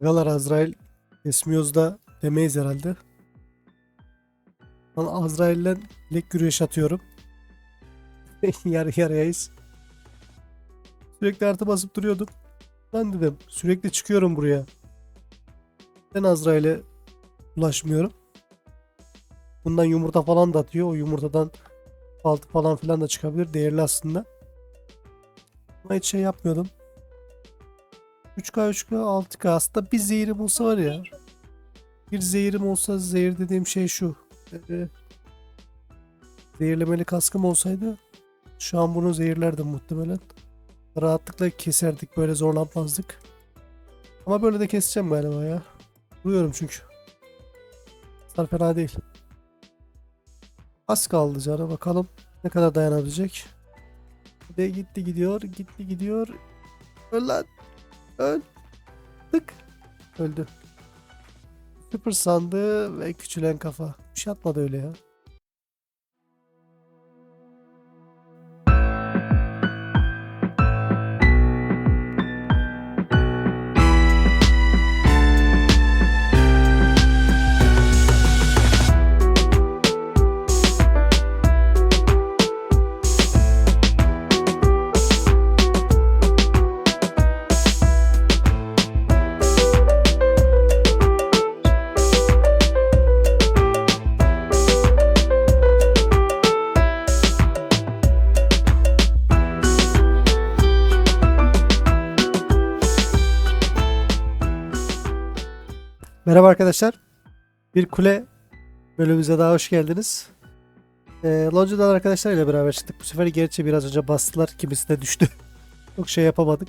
Galar Azrail kesmiyoruz da demeyiz herhalde. Ben Azrail'le lek güreş atıyorum. Yarı yarıyayız. Sürekli artı basıp duruyordum. Ben dedim sürekli çıkıyorum buraya. Ben Azrail'e ulaşmıyorum. Bundan yumurta falan da atıyor. O yumurtadan altı falan filan da çıkabilir. Değerli aslında. Ama hiç şey yapmıyordum. 3K 3K 6K aslında bir zehirim olsa var ya. Bir zehirim olsa zehir dediğim şey şu. Ee, zehirlemeli kaskım olsaydı şu an bunu zehirlerdim muhtemelen. Rahatlıkla keserdik böyle zorlanmazdık. Ama böyle de keseceğim galiba ya. Duyuyorum çünkü. Hasar fena değil. Az kaldı canı bakalım ne kadar dayanabilecek. De gitti gidiyor gitti gidiyor. Öl. Öl. Tık. Öldü. Sıfır sandığı ve küçülen kafa. Bir şey atmadı öyle ya. Merhaba arkadaşlar. Bir kule bölümümüze daha hoş geldiniz. Ee, Lonca'dan arkadaşlarıyla beraber çıktık. Bu sefer gerçi biraz önce bastılar. Kimisi de düştü. Çok şey yapamadık.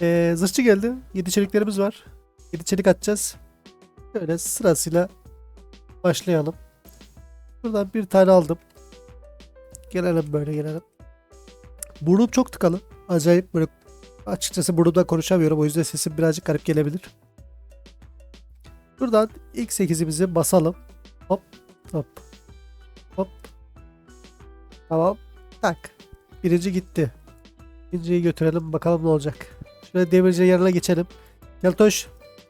Ee, zırhçı geldi. 7 çeliklerimiz var. 7 çelik atacağız. Şöyle sırasıyla başlayalım. Buradan bir tane aldım. Gelelim böyle gelelim. Burnum çok tıkalı. Acayip böyle açıkçası burnumdan konuşamıyorum. O yüzden sesim birazcık garip gelebilir. Buradan ilk 8'imizi basalım. Hop hop hop. Tamam. Tak. Birinci gitti. İkinciyi götürelim bakalım ne olacak. Şöyle demirci yanına geçelim. Keltoş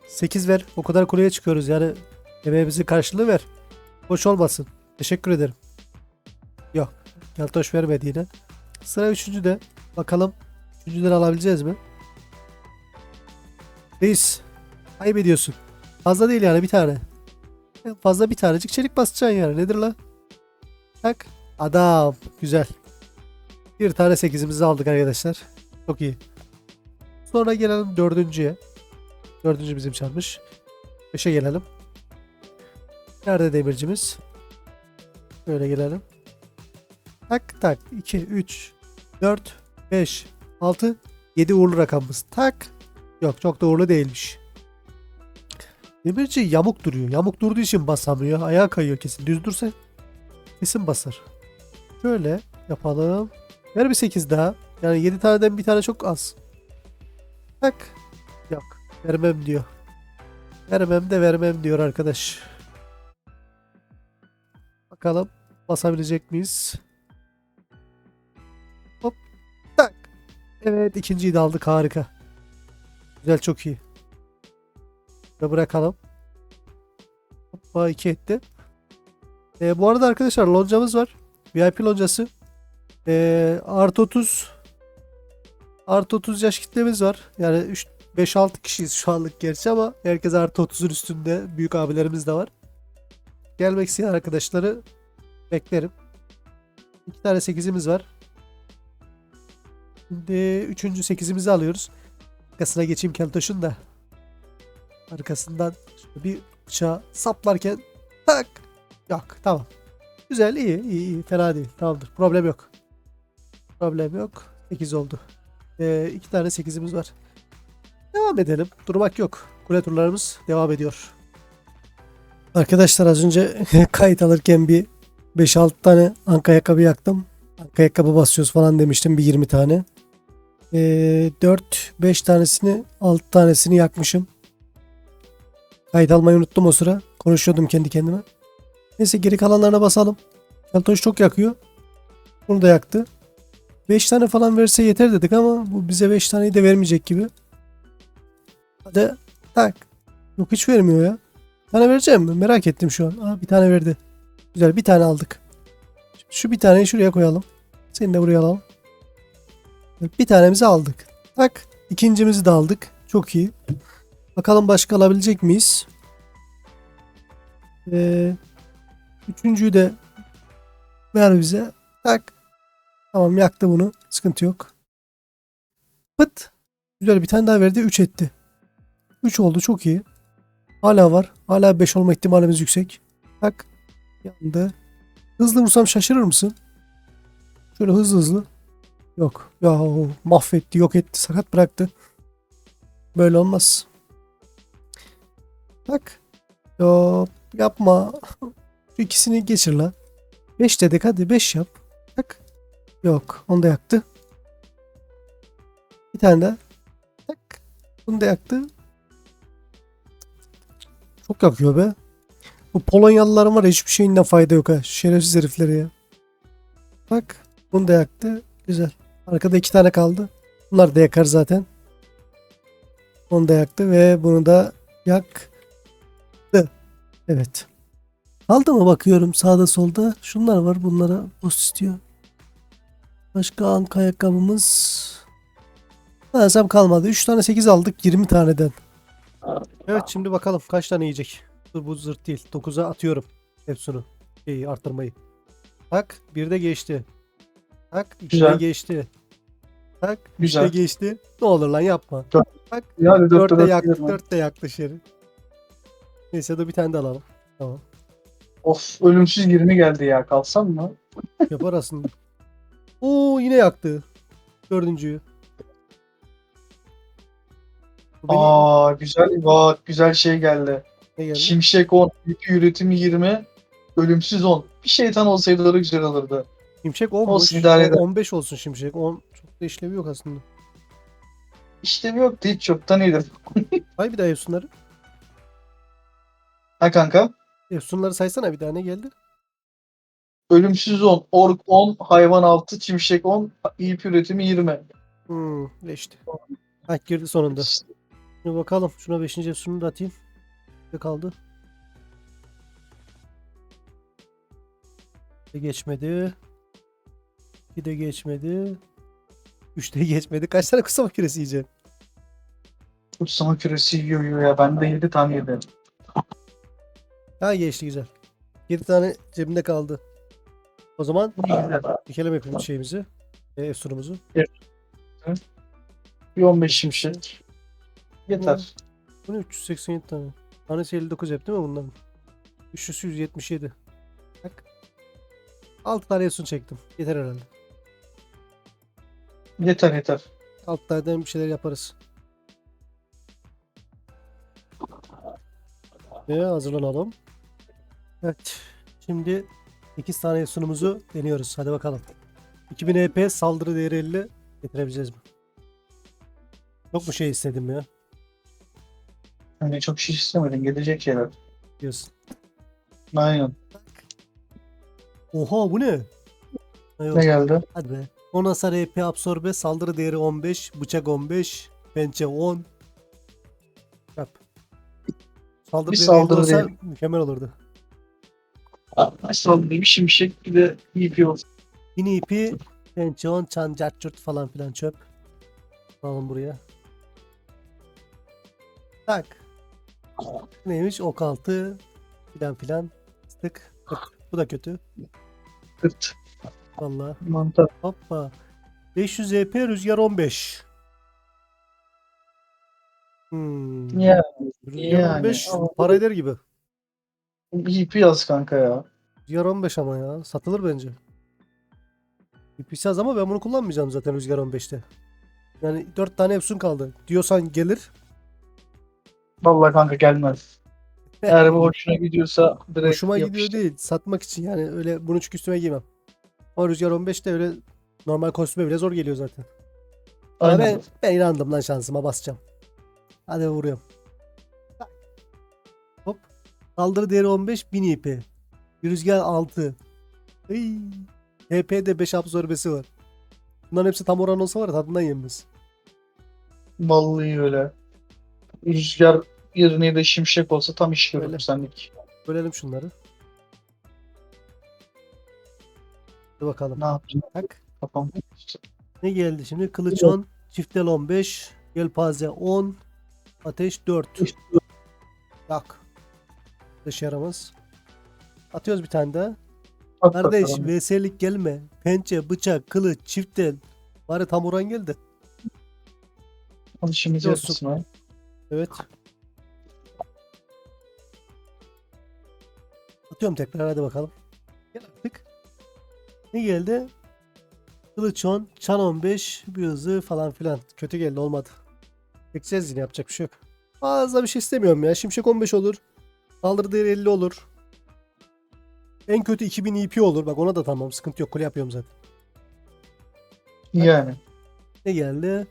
8 ver. O kadar kuleye çıkıyoruz yani emeğimizin karşılığı ver. Boş olmasın. Teşekkür ederim. Yok. Keltoş vermedi yine. Sıra üçüncüde. Bakalım üçüncüden alabileceğiz mi? Reis. Kaybediyorsun. Fazla değil yani bir tane. Fazla bir tanecik çelik basacaksın yani. Nedir lan? Tak. Adam. Güzel. Bir tane sekizimizi aldık arkadaşlar. Çok iyi. Sonra gelelim dördüncüye. Dördüncü bizim çalmış. Beşe gelelim. Nerede demircimiz? Böyle gelelim. Tak tak. 2, 3, 4, 5, 6, 7 uğurlu rakamımız. Tak. Yok çok da uğurlu değilmiş. Demirci yamuk duruyor. Yamuk durduğu için basamıyor. Ayağa kayıyor kesin. Düz dursa kesin basar. Şöyle yapalım. Ver bir 8 daha. Yani 7 taneden bir tane çok az. Tak. Yok. Vermem diyor. Vermem de vermem diyor arkadaş. Bakalım basabilecek miyiz? Hop. Tak. Evet ikinciyi de aldık harika. Güzel çok iyi. Ve bırakalım. Hoppa 2 etti. Ee, bu arada arkadaşlar loncamız var. VIP loncası. Ee, artı 30 artı 30 yaş kitlemiz var. Yani 5-6 kişiyiz şu anlık gerçi ama herkes artı 30'un üstünde büyük abilerimiz de var. Gelmek isteyen arkadaşları beklerim. İki tane 8'imiz var. Şimdi üçüncü 8'imizi alıyoruz. Arkasına geçeyim Keltoş'un da. Arkasından bir bıçağı saplarken tak. Yok tamam. Güzel iyi iyi iyi fena değil tamamdır problem yok. Problem yok. 8 oldu. Ee, iki tane 8'imiz var. Devam edelim. Durmak yok. Kule turlarımız devam ediyor. Arkadaşlar az önce kayıt alırken bir 5-6 tane anka ayakkabı yaktım. Anka ayakkabı basıyoruz falan demiştim bir 20 tane. Ee, 4-5 tanesini 6 tanesini yakmışım. Kayıt almayı unuttum o sıra. Konuşuyordum kendi kendime. Neyse geri kalanlarına basalım. Keltoş çok yakıyor. Bunu da yaktı. 5 tane falan verse yeter dedik ama bu bize 5 taneyi de vermeyecek gibi. Hadi Tak. Yok hiç vermiyor ya. Bir tane vereceğim mi? Merak ettim şu an. Aa, bir tane verdi. Güzel bir tane aldık. Şu bir taneyi şuraya koyalım. Seni de buraya alalım. Bir tanemizi aldık. Tak. İkincimizi de aldık. Çok iyi. Bakalım başka alabilecek miyiz? Ee, üçüncüyü de ver bize. Tak. Tamam yaktı bunu. Sıkıntı yok. Pıt. Güzel bir tane daha verdi. 3 etti. 3 oldu çok iyi. Hala var. Hala 5 olma ihtimalimiz yüksek. Tak. Yandı. Hızlı vursam şaşırır mısın? Şöyle hızlı hızlı. Yok. Ya mahvetti, yok etti, sakat bıraktı. Böyle olmaz. Tak. Yok yapma. Şu ikisini geçir la. 5 dedik hadi 5 yap. Tak. Yok onu da yaktı. Bir tane daha. Tak. Bunu da yaktı. Çok yakıyor be. Bu Polonyalıların var ya hiçbir şeyinden fayda yok ha. Şerefsiz herifleri ya. Bak bunu da yaktı. Güzel. Arkada iki tane kaldı. Bunlar da yakar zaten. Onu da yaktı ve bunu da yaktı. Evet. Kaldı mı bakıyorum sağda solda. Şunlar var bunlara boost istiyor. Başka anka ayakkabımız. Sanırsam kalmadı. 3 tane 8 aldık 20 taneden. Evet şimdi bakalım kaç tane yiyecek. Dur bu zırt değil. 9'a atıyorum. Hepsini. Şeyi arttırmayı. Tak. Bir de geçti. Tak. iki de Güzel. geçti. Tak. üç de Güzel. geçti. Ne olur lan yapma. Tak. Yani 4 de dörtte yaktı. dört 4 de yaktı şeri. Neyse dur bir tane de alalım. Tamam. Of ölümsüz 20 geldi ya kalsam mı? Yapar aslında. Oo yine yaktı. Dördüncüyü. Bu benim- Aa güzel bak güzel şey geldi. ne geldi? Şimşek 10, yükü üretimi 20, ölümsüz 10. Bir şeytan olsaydı daha güzel olurdu. Şimşek 10 Olsun, idare eder. 15 olsun şimşek. 10 çok da işlevi yok aslında. İşte bir yoktu hiç çoktan iyidir. Hay bir daha Efsunları. Ha kanka? Efsunları saysana bir daha ne geldi? Ölümsüz 10, ork 10, hayvan 6, çimşek 10, ip üretimi 20. Hmm, geçti. Ha girdi sonunda. Şimdi bakalım. Şuna 5. Efsun'u da atayım. Ne kaldı? Geçmedi. Bir de geçmedi. 3 de geçmedi. Kaç tane kutsama küresi yiyeceksin? Kutsama küresi yiyor yiyor ya. Ben de 7 tane yedim. Ha geçti güzel. 7 tane cebimde kaldı. O zaman dikelim hepimiz şeyimizi. E, Efsun'umuzu. Bir 15 şimşek. Yeter. Bu ne 387 tane. Tanesi 59 hep değil mi bunların? Üçlüsü 177. Bak. 6 tane Efsun çektim. Yeter herhalde. Yeter yeter. 6 taneden bir şeyler yaparız. Ve hazırlanalım. Evet. Şimdi 8 tane sunumuzu deniyoruz. Hadi bakalım. 2000 EP saldırı değeri 50 getirebileceğiz mi? Çok mu şey istedim ya Hani çok şey istemedim. Gelecek şeyler. diyorsun. Aynen. Oha bu ne? Ha, yok. Ne geldi? Hadi be. 10 hasar EP absorbe, saldırı değeri 15, bıçak 15, pençe 10. Yap. Saldırı Bir değeri saldırı değeri. mükemmel olurdu. Bir şimşek bir de ip olsun. Yine ipi, pençe 10, çan, cart, falan filan çöp. Alalım buraya. Tak. Neymiş? Ok altı filan filan. Tık. tık. Bu da kötü. Kırt. Vallahi. Mantar. Hoppa. 500 EP rüzgar 15. Hmm. Ya Rüzgar yani. 15 Ama- para eder gibi. İp yaz kanka ya. Rüzgar 15 ama ya. Satılır bence. İpisi az ama ben bunu kullanmayacağım zaten Rüzgar 15'te. Yani 4 tane Epson kaldı. Diyorsan gelir. Vallahi kanka gelmez. Eğer bu hoşuna gidiyorsa direkt Hoşuma gidiyor yapıştır. değil. Satmak için yani öyle bunu çünkü üstüme giymem. Ama Rüzgar 15'te öyle normal kostüme bile zor geliyor zaten. Ama Aynen. ben, ben inandım lan şansıma basacağım. Hadi vuruyorum. Saldırı değeri 15 1000 IP. Rüzgar 6. Iy. HP'de 5 absorbesi var. Bunların hepsi tam oran olsa var ya tadından yenmez. Vallahi öyle. Rüzgar yerine de şimşek olsa tam iş Öyle. görür senlik. Bölelim şunları. Hadi bakalım. Ne yapayım? Tak. Kafam. Ne geldi şimdi? Kılıç 10, çiftel 15, yelpaze 10, ateş 4. Bak. Dış yaramaz. Atıyoruz bir tane daha. Bak Kardeş. VS'lik gelme. Pençe, bıçak, kılıç, çiftel. Bari tam oran geldi. Yapsın ha. Evet. Atıyorum tekrar hadi bakalım. Gel artık. Ne geldi? Kılıç 10, çan 15, bir hızı falan filan. Kötü geldi olmadı. Bekleyeceğiz yine yapacak bir şey yok. Fazla bir şey istemiyorum ya. Şimşek 15 olur. Saldırı değeri 50 olur. En kötü 2000 EP olur. Bak ona da tamam. Sıkıntı yok. Kule yapıyorum zaten. Yani. Ne geldi?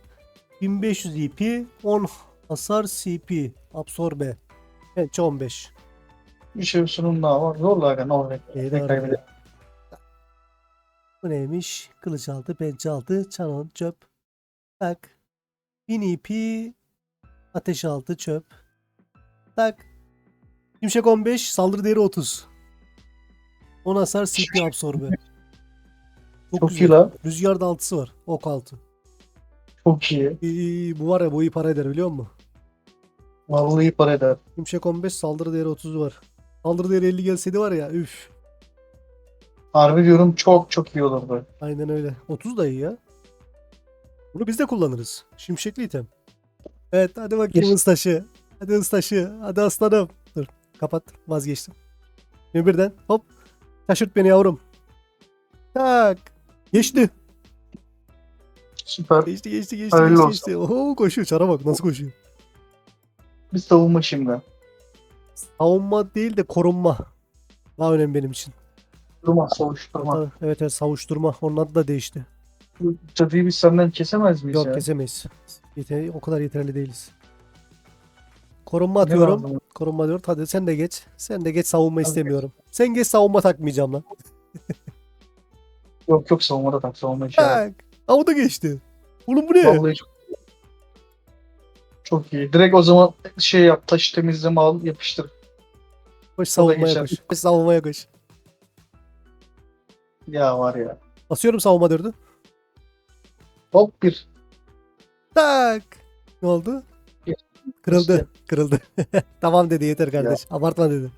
1500 EP, 10 hasar CP, absorbe. Pençe 15. Bir şey sunum daha var. Zorla ne olacak? Kaybeder? Bu neymiş? Kılıç altı, pençe altı, çanon, çöp. Tak. 1000 EP, ateş altı, çöp. Tak. Şimşek 15, saldırı değeri 30. 10 hasar CP absorbe. Çok, Çok güzel. iyi la. Rüzgar da altısı var. Ok altı. Çok iyi. İyi. Bu var ya bu iyi para eder biliyor musun? Vallahi iyi para eder. Şimşek 15 saldırı değeri 30 var. Saldırı değeri 50 gelseydi var ya üf. Harbi diyorum çok çok iyi olurdu. Aynen öyle. 30 da iyi ya. Bunu biz de kullanırız. Şimşekli item. Evet hadi bakayım Geç. ıstaşı. Hadi ıstaşı. Hadi aslanım. Kapat vazgeçtim. Şimdi birden hop. Şaşırt beni yavrum. Tak. Geçti. Süper. Geçti geçti geçti. Hayırlı geçti, geçti. Oho koşuyor. Çara bak nasıl koşuyor. Bir savunma şimdi. Savunma değil de korunma. Daha önemli benim için. Durma savuşturma. Evet evet savuşturma. Onun adı da değişti. Cadıyı biz senden kesemez miyiz Yok ya? kesemeyiz. Yeter, o kadar yeterli değiliz. Korunma atıyorum. Korunma diyor. Hadi sen de geç. Sen de geç savunma istemiyorum. Sen geç savunma takmayacağım lan. Yok yok savunmada tak savunma. Tak. Ha o da geçti. Oğlum bu ne? Vallahi çok çok iyi. Direkt o zaman şey yap taş temizleme al yapıştır. Koş savunmaya koş. Koş savunmaya koş. Ya var ya. Basıyorum savunma dördü. Hop bir. Tak. Ne oldu? Kırıldı. İşte. Kırıldı. tamam dedi yeter kardeş. Abartma dedi.